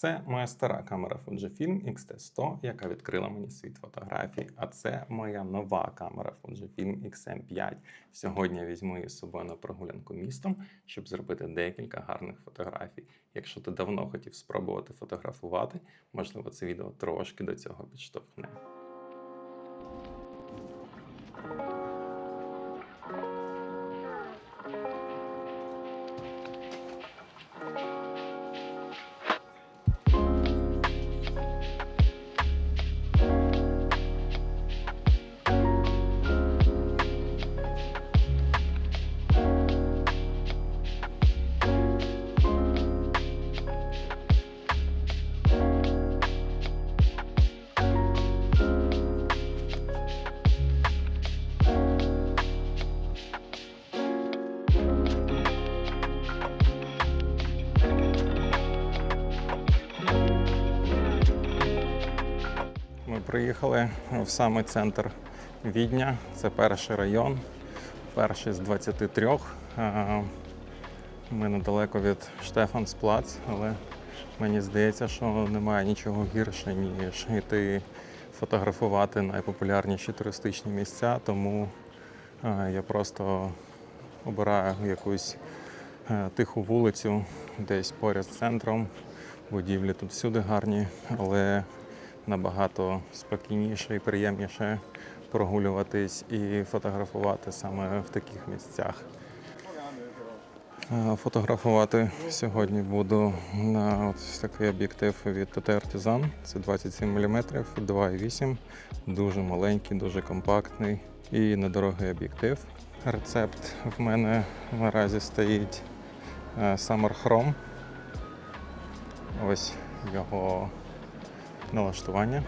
Це моя стара камера Fujifilm X-T100, яка відкрила мені світ фотографій. А це моя нова камера Fujifilm XM5. Сьогодні я візьму її з собою на прогулянку містом, щоб зробити декілька гарних фотографій. Якщо ти давно хотів спробувати фотографувати, можливо, це відео трошки до цього підштовхне. Приїхали в самий центр Відня. Це перший район, перший з 23. Ми недалеко від Штефансплац, але мені здається, що немає нічого гірше, ніж йти фотографувати найпопулярніші туристичні місця. Тому я просто обираю якусь е, тиху вулицю десь поряд з центром. Будівлі тут всюди гарні, але набагато спокійніше і приємніше прогулюватись і фотографувати саме в таких місцях. Е, Фотографувати сьогодні буду на ось такий об'єктив від TT Artisan. Це 27 мм, 2,8, дуже маленький, дуже компактний і недорогий об'єктив. Рецепт в мене наразі стоїть е, Summer Chrome. Ось його налаштування.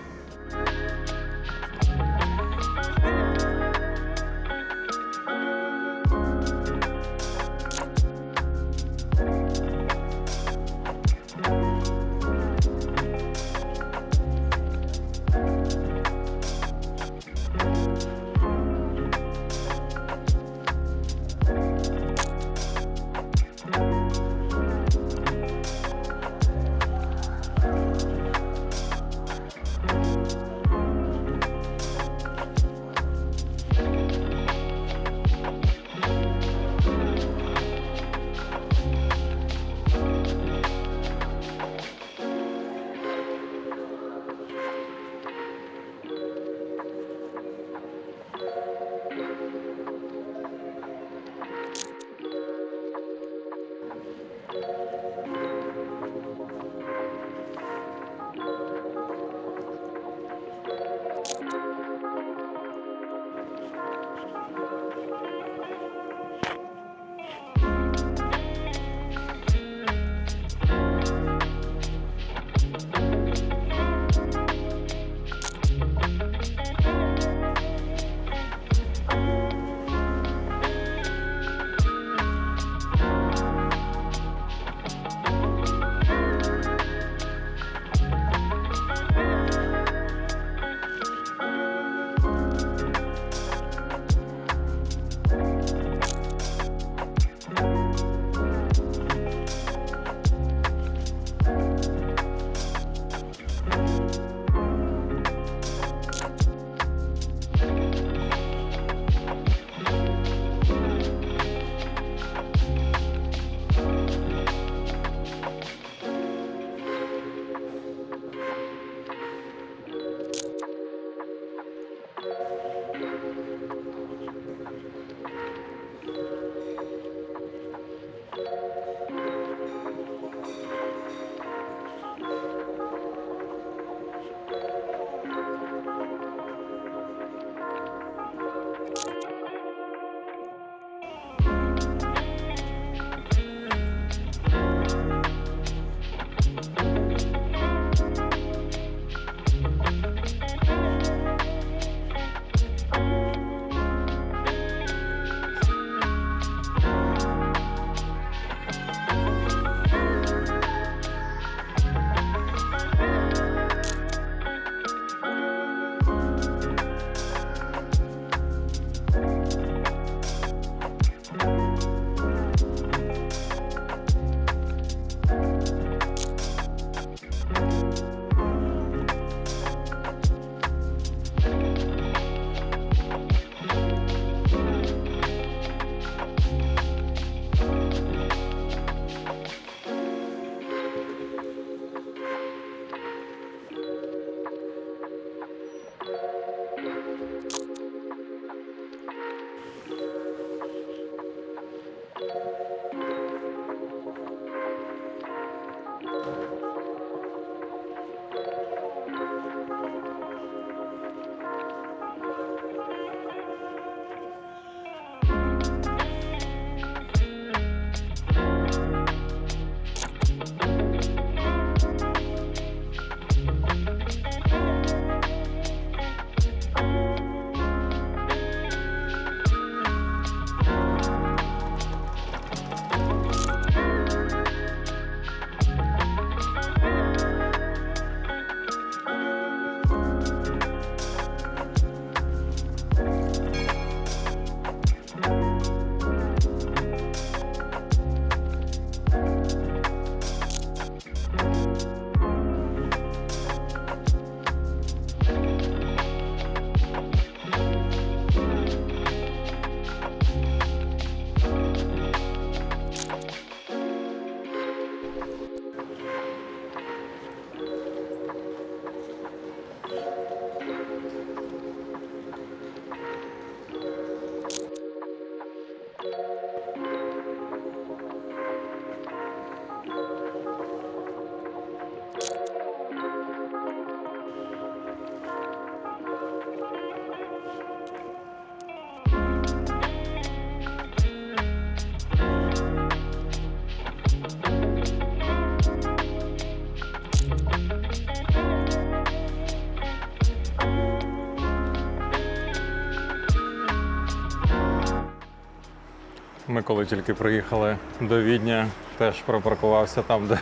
Коли тільки приїхали до Відня, теж припаркувався там, де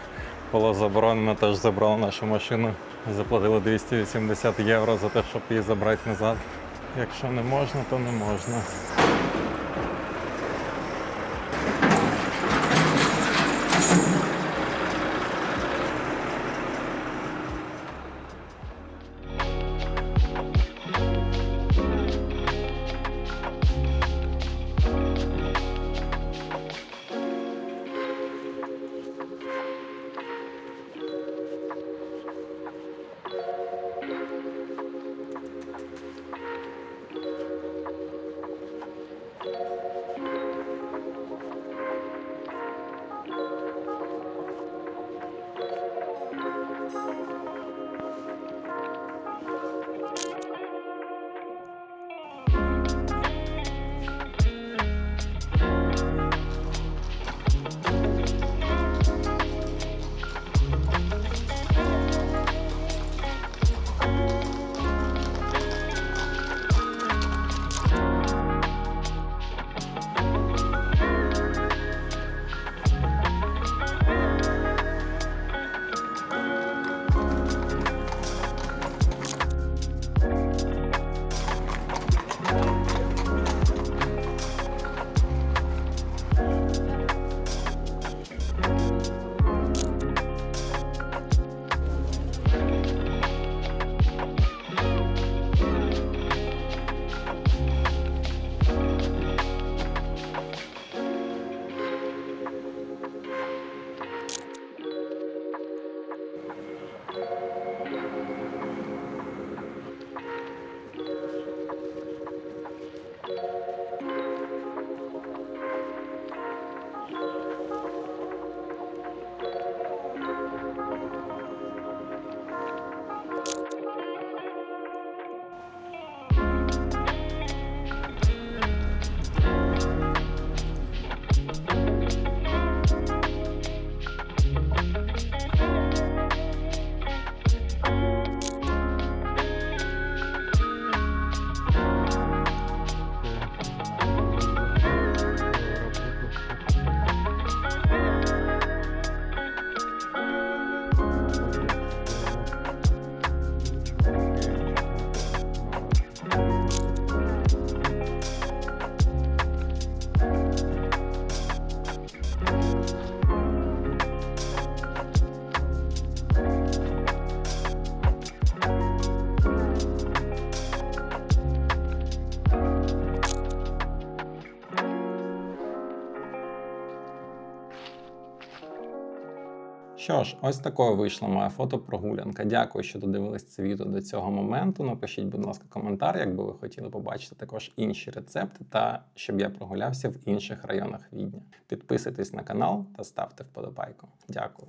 було заборонено, теж забрали нашу машину. Заплатили 280 євро за те, щоб її забрати назад. Якщо не можна, то не можна. Що ж, ось такою вийшла моя фотопрогулянка. Дякую, що додивились це відео до цього моменту. Напишіть, будь ласка, коментар, якби ви хотіли побачити також інші рецепти, та щоб я прогулявся в інших районах Відня. Підписуйтесь на канал та ставте вподобайку. Дякую.